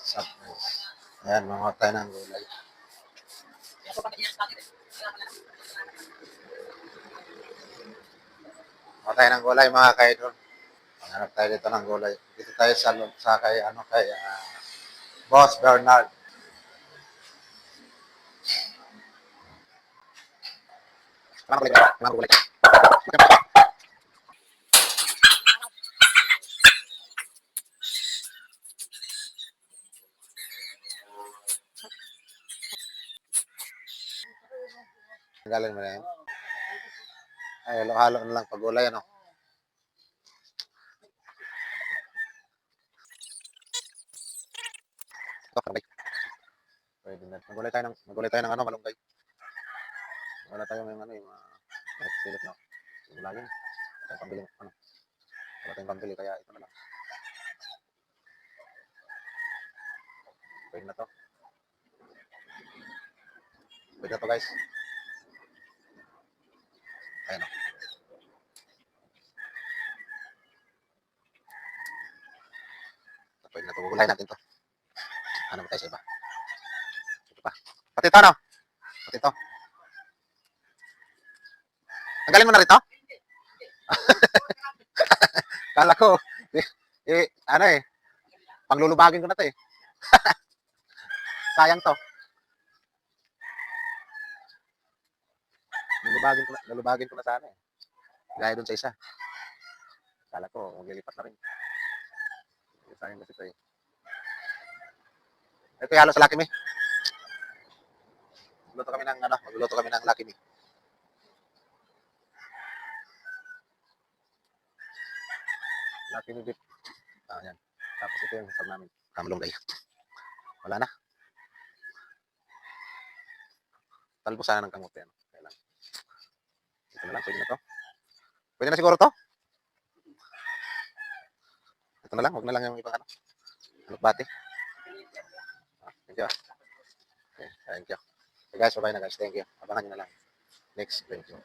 What's up, guys? Ayan, mga tayo ng gulay. Mga tayo ng gulay, mga kaidol. Hanap tayo dito ng gulay. Dito tayo sa, sa kay, ano, kay, ah, Boss Bernard. Mga gulay, mga gulay. Galing mo na yan. Ay, halo-halo na lang pag gulay, ano. Pwede na. Magulay tayo ng, magulay tayo ng ano, malunggay. Wala tayo ng ano, yung mga uh, silip na. Sigulagin. Wala tayong pambili, ano. Wala tayong pambili, kaya ito na lang. Pwede na to. Pwede na to, guys. Ayan. Pwede na to. Gugulay natin to. Ano ba tayo sa iba? Ito pa. Pati ito, ano? Pati ito. Tanggalin mo na rito? Kala ko, eh, eh, ano eh, panglulubagin ko na to eh. Sayang to. Lulubagin ko na, lulubagin ko na sana eh. Gaya dun sa isa. Kala ko, maglilipat na rin. Sayang kasi ito eh. Ito yung halo sa Lucky Me. Magluto kami ng ano, magluto kami ng Lucky Me. Lucky Me beef. Ah, yan. Tapos ito yung sasab namin. Kamalunggay. Wala na. Talbo sana ng kamote. Ano. Ito na lang, pwede na to. Pwede na siguro to. Ito na lang, huwag na lang yung ibang ano. Alukbati. Ah, Thank you. ah. Okay, thank you. Okay guys, bye na guys. Thank you. Abangan nyo na lang. Next video.